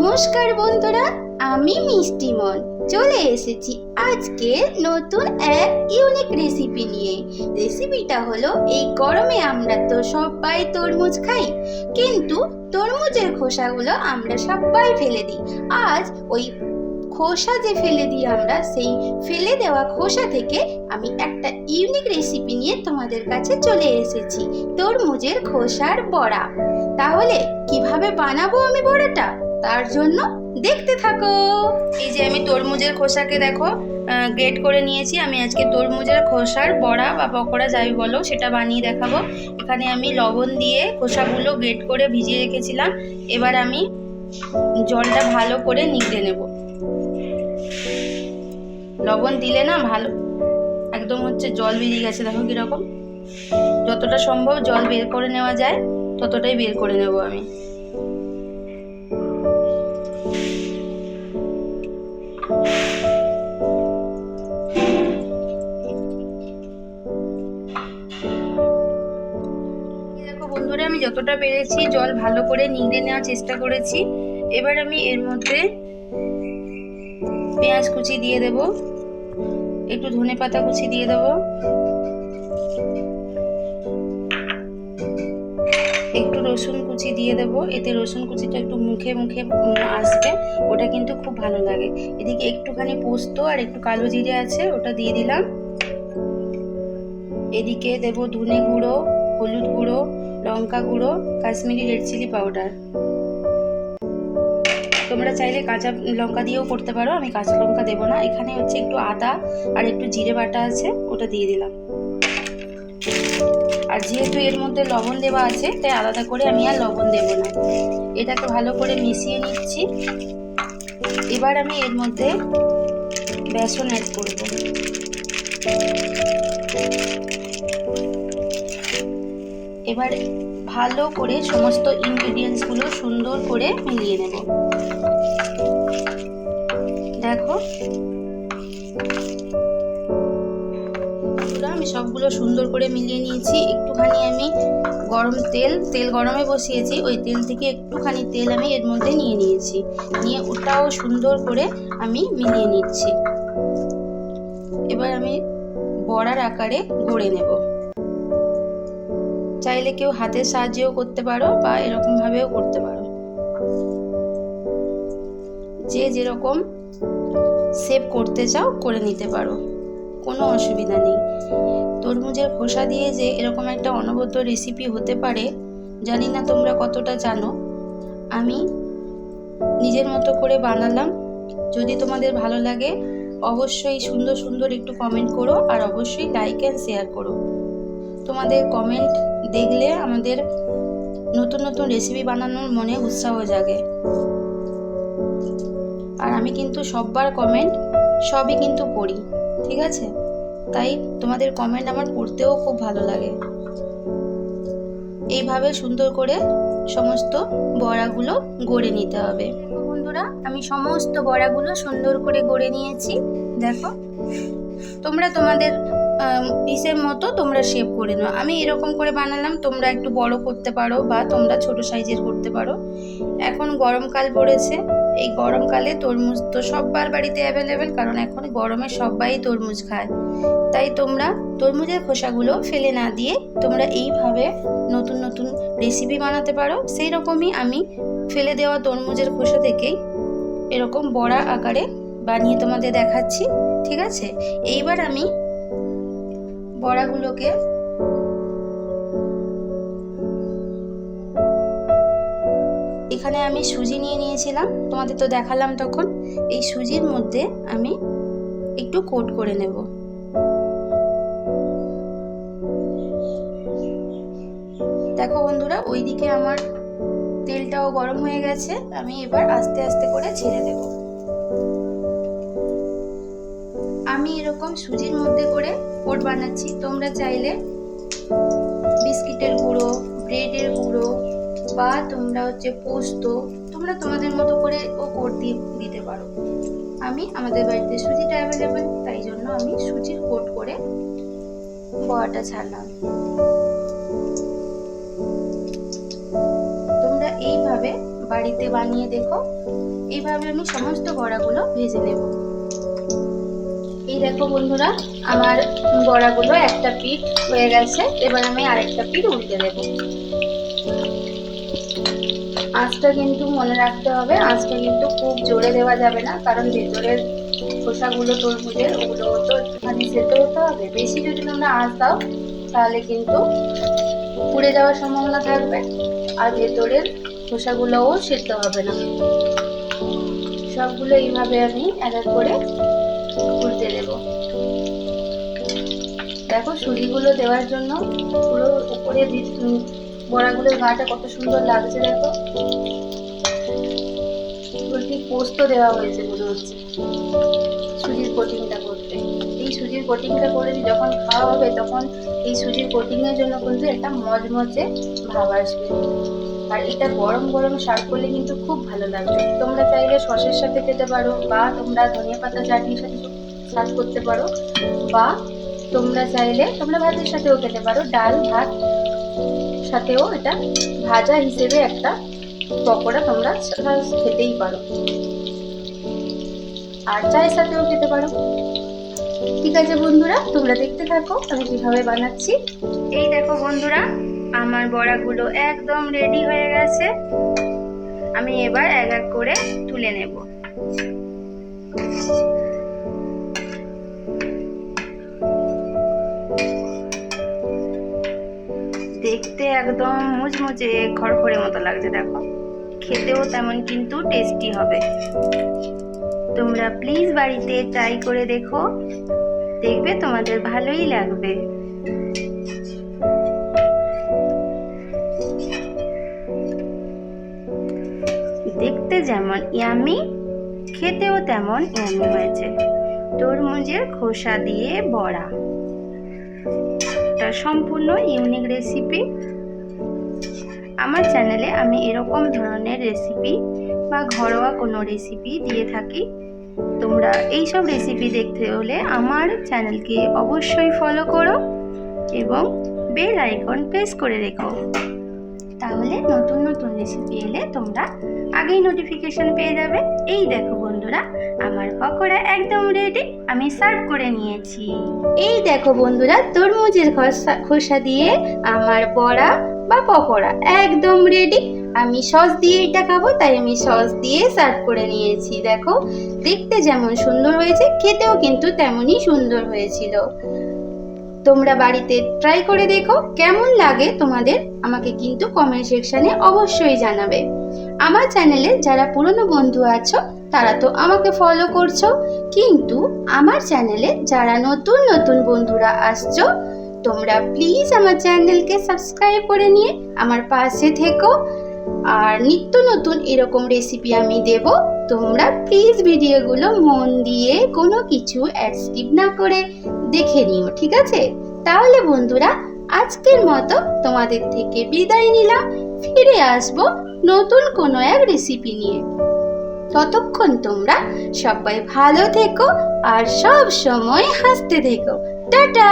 নমস্কার বন্ধুরা, আমি মিষ্টিমন চলে এসেছি আজকে নতুন এক ইউনিক রেসিপি নিয়ে। রেসিপিটা হলো এই গরমে আমরা তো সবাই তরমুজ খাই, কিন্তু তরমুজের খোসাগুলো আমরা সবাই ফেলে দিই। আজ ওই খোসা যে ফেলে দিই আমরা, সেই ফেলে দেওয়া খোসা থেকে আমি একটা ইউনিক রেসিপি নিয়ে তোমাদের কাছে চলে এসেছি, তরমুজের খোসার বড়া। তাহলে কীভাবে বানাবো আমি বড়াটা? তার জন্য দেখতে থাকো। এই যে আমি তরমুজের খোসাকে দেখো গ্রেট করে নিয়েছি। আমি আজকে তরমুজের খোসার বড়া বা পকোড়া যাই বলো, সেটা বানিয়ে দেখাবো। এখানে আমি লবণ দিয়ে খোসাগুলো গ্রেট করে ভিজিয়ে রেখেছিলাম। এবার আমি জলটা ভালো করে নিগড়ে নেব। লবণ দিলে না ভালো, একদম হচ্ছে জল বেরিয়ে গেছে, দেখো কীরকম। যতটা সম্ভব জল বের করে নেওয়া যায়, ততটাই বের করে নেব আমি। বন্ধুরা, আমি যতটা পেরেছি জল ভালো করে নিংড়ে নেওয়ার চেষ্টা করেছি। এবার আমি এর মধ্যে পেঁয়াজ কুচি দিয়ে দেব। একটু ধনে পাতা কুচি দিয়ে দেব। রসুন কুচি দিয়ে দেব। এতে রসুন কুচিটা একটু মুখে মুখে আসবে। ওটা কিন্তু খুব ভালো লাগে। এদিকে একটুখানি পোস্ত আর একটু কালো জিরে আছে, ওটা দিয়ে দিলাম। এদিকে দেব ধনে গুঁড়ো, হলুদ গুঁড়ো, লঙ্কা গুঁড়ো, কাশ্মীরি রেড চিলি পাউডার। তোমরা চাইলে কাঁচা লঙ্কা দিয়েও করতে পারো। আমি কাঁচা লঙ্কা দেবো না। এখানে হচ্ছে একটু আদা আর একটু জিরে বাটা আছে, ওটা দিয়ে দিলাম। আর যেহেতু এর মধ্যে লবণ দেওয়া আছে, তাই আলাদা করে আমি আর লবণ দেব না। এটাকে ভালো করে মিশিয়ে নিচ্ছি। এবার আমি এর মধ্যে বেসন অ্যাড করব। এবার ভালো করে সমস্ত ইনগ্রিডিয়েন্টসগুলো সুন্দর করে মিলিয়ে নেব। দেখো সবগুলো সুন্দর করে মিলিয়ে নিয়েছি। একটুখানি আমি গরম তেল তেল গরমে বসিয়েছি, ওই তেল থেকে একটুখানি তেল আমি এর মধ্যে নিয়ে নিয়েছি। নিয়ে ওটাও সুন্দর করে আমি মিলিয়ে নিচ্ছি। এবার আমি বড়ার আকারে গড়ে নেব। চাইলে কেউ হাতের সাহায্যেও করতে পারো বা এরকমভাবেও করতে পারো। যে যেরকম সেভ করতে চাও, করে নিতে পারো। কোনো অসুবিধা নেই। তরমুজের খোসা দিয়ে যে এরকম একটা অনবদ্য রেসিপি হতে পারে, জানি না তোমরা কতটা জানো। আমি নিজের মতো করে বানালাম। যদি তোমাদের ভালো লাগে, অবশ্যই সুন্দর সুন্দর একটু কমেন্ট করো আর অবশ্যই লাইক অ্যান্ড শেয়ার করো। তোমাদের কমেন্ট দেখলে আমাদের নতুন নতুন রেসিপি বানানোর মনে উৎসাহ জাগে। আর আমি কিন্তু সববার কমেন্ট সবই কিন্তু পড়ি। ঠিক আছে? তাই তোমাদের কমেন্ট আমার পড়তেও খুব ভালো লাগে। এইভাবে সুন্দর করে সমস্ত বড়াগুলো গড়ে নিতে হবে। বন্ধুরা, আমি সমস্ত বড়াগুলো সুন্দর করে গড়ে নিয়েছি। দেখো, তোমরা তোমাদের পিসের মতো তোমরা শেপ করে নাও। আমি এরকম করে বানালাম, তোমরা একটু বড় করতে পারো বা তোমরা ছোট সাইজের করতে পারো। এখন গরমকাল পড়েছে। এই গরমকালে তরমুজ তো সববার বাড়িতে অ্যাভেলেবেল কারণ এখন গরমে সবাই তরমুজ খায়। তাই তোমরা তরমুজের খোসাগুলো ফেলে না দিয়ে তোমরা এইভাবে নতুন নতুন রেসিপি বানাতে পারো। সেই রকমই আমি ফেলে দেওয়া তরমুজের খোসা থেকেই এরকম বড়া আকারে বানিয়ে তোমাদের দেখাচ্ছি, ঠিক আছে? এইবার আমি বড়াগুলোকে আমি সুজি নিয়ে নিয়েছিলাম। তোমাদের তো দেখালাম তখন। এই সুজির মধ্যে আমি একটু কোট করে নেব। দেখো বন্ধুরা, ওইদিকে আমার তেলটাও গরম হয়ে গেছে। আমি এবার আস্তে আস্তে করে ছেড়ে দেব। আমি এরকম সুজির মধ্যে করে কোট বানাচ্ছি। তোমরা চাইলে বিস্কিটের গুঁড়ো, ব্রেডের গুঁড়ো বা তোমরা হচ্ছে পোস্ত, তোমরা তোমাদের মতো করে ও দিয়ে দিতে পারো। আমি আমাদের বাড়িতে সুজিটা অ্যাভেলেবেল তাই জন্য আমি সুজির কোট করে বড়াটা ছাড়লাম। তোমরা এইভাবে বাড়িতে বানিয়ে দেখো, এইভাবে আমি সমস্ত বড়াগুলো ভেজে নেব। এই দেখো বন্ধুরা, আমার বড়াগুলো একটা পিঠ হয়ে গেছে, এবার আমি আরেকটা পিঠ উল্টে দেব। আঁচটা কিন্তু মনে রাখতে হবে। আঁচটা কিন্তু খুব জোরে দেওয়া যাবে না, কারণ ভেতরের খোসাগুলো, তরমুজের ওগুলো তো একটুখানি সেদ্ধ হতে হবে। বেশি যদি তোমরা আঁচ দাও, তাহলে কিন্তু পুড়ে যাওয়ার সম্ভাবনা থাকবে আর ভেতরের খোসাগুলোও সেদ্ধ হবে না। সবগুলো এইভাবে আমি এক এক করে উল্টে দেব। দেখো সুজিগুলো দেওয়ার জন্য পুরো উপরে বড়াগুলোর গাটা কত সুন্দর লাগছে দেখো। ঠিক পোস্ত দেওয়া হয়েছে মনে হচ্ছে। সুজির কোটিংটা করতে। এই সুজির কোটিংটা করে যখন খাওয়া হবে তখন এই সুজির কোটিংয়ের জন্য কিন্তু একটা মজমজে ভাব আসবে। আর এটা গরম গরম সার্ভ করলে কিন্তু খুব ভালো লাগবে। তোমরা চাইলে সসের সাথে খেতে পারো বা তোমরা ধনিয়া পাতা চাটনির সাথে সার্ভ করতে পারো। বা তোমরা চাইলে তোমরা ভাতের সাথেও খেতে পারো। ডাল, ভাত সাথেও এটা ভাজা হিসেবে একটা পকোড়া তোমরা খেতেই পারো। আর চায়ের সাথেও খেতে পারো। ঠিক আছে বন্ধুরা, তোমরা দেখতে থাকো, আমি কীভাবে বানাচ্ছি। এই দেখো বন্ধুরা, আমার বড়াগুলো একদম রেডি হয়ে গেছে। আমি এবার এক এক করে তুলে নেব। একদম মুচমুচে খড়খড়ে মতো লাগছে, দেখো। খেতেও তেমন কিন্তু টেস্টি হবে। তোমরা প্লিজ বাড়িতে ট্রাই করে দেখো। দেখবে তোমাদের ভালোই লাগবে। দেখতে যেমন ইয়ামি খেতেও তেমন ইয়ামি হয়েছে। তরমুজের খোসা দিয়ে বড়া। এটা সম্পূর্ণ ইউনিক রেসিপি আমার চ্যানেলে আমি এরকম ধরনের রেসিপি বা ঘরোয়া কোনো রেসিপি দিয়ে থাকি। তোমরা এই সব রেসিপি দেখতে হলে আমার চ্যানেলকে অবশ্যই ফলো করো এবং বেল আইকন প্রেস করে রেখো। তাহলে নতুন নতুন রেসিপি এলে তোমরা আগেই নোটিফিকেশন পেয়ে যাবে। এই দেখো বন্ধুরা, আমার পকোড়া একদম রেডি আমি সার্ভ করে নিয়েছি। এই দেখো বন্ধুরা, তরমুজের খোসা খোসা দিয়ে আমার বড়া বা পকোড়া, একদম রেডি আমি সস দিয়ে এটা খাব, তাই আমি সস দিয়ে সার্ভ করে নিয়েছি। দেখো, দেখতে যেমন সুন্দর হয়েছে, খেতেও কিন্তু তেমনই সুন্দর হয়েছিল। তোমরা বাড়িতে ট্রাই করে দেখো, কেমন লাগে তোমাদের আমাকে কিন্তু কমেন্ট সেকশনে অবশ্যই জানাবে। আমার চ্যানেলে যারা পুরনো বন্ধু আছো, তারা তো আমাকে ফলো করছ। কিন্তু আমার চ্যানেলে যারা নতুন নতুন বন্ধুরা আসছো তোমরা প্লিজ আমার চ্যানেলকে সাবস্ক্রাইব করে নিয়ে আমার পাশে থেকো। আর নিত্য নতুন এরকম রেসিপি আমি দেব, তোমরা প্লিজ ভিডিওগুলো মন দিয়ে কোনো কিছু স্কিপ না করে দেখে নিও, ঠিক আছে? তাহলে বন্ধুরা, আজকের মতো তোমাদের থেকে বিদায় নিলাম। ফিরে আসব নতুন কোনো এক রেসিপি নিয়ে। ততক্ষণ তোমরা সবাই ভালো থেকো আর সব সময় হাসতে থেকো। টাটা!